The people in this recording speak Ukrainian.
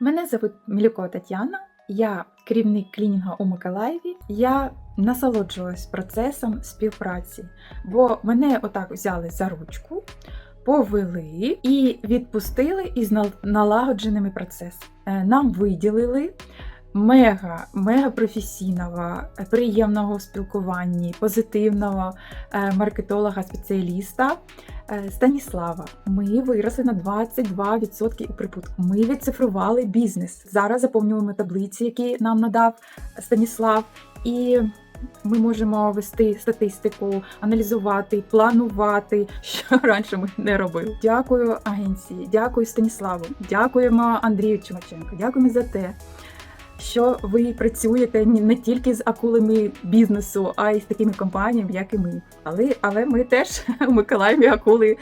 Мене звуть Мілюко Тетяна, я керівник клінінга у Миколаєві. Я насолоджуюсь процесом співпраці, бо мене отак взяли за ручку, повели і відпустили із налагодженими процесами. Е, Нам виділили мега, мега професійного, е, приємного в спілкуванні, позитивного е, маркетолога-спеціаліста Станіслава. Ми виросли на 22% у прибутку. Ми відцифрували бізнес. Зараз заповнюємо таблиці, які нам надав Станіслав, і ми можемо вести статистику, аналізувати, планувати, що раніше ми не робили. Дякую агенції, дякую Станіславу, дякуємо Андрію Чумаченко, дякуємо за те. Що ви працюєте не тільки з акулами бізнесу, а й з такими компаніями, як і ми. Але, але ми теж у Миколаєві акули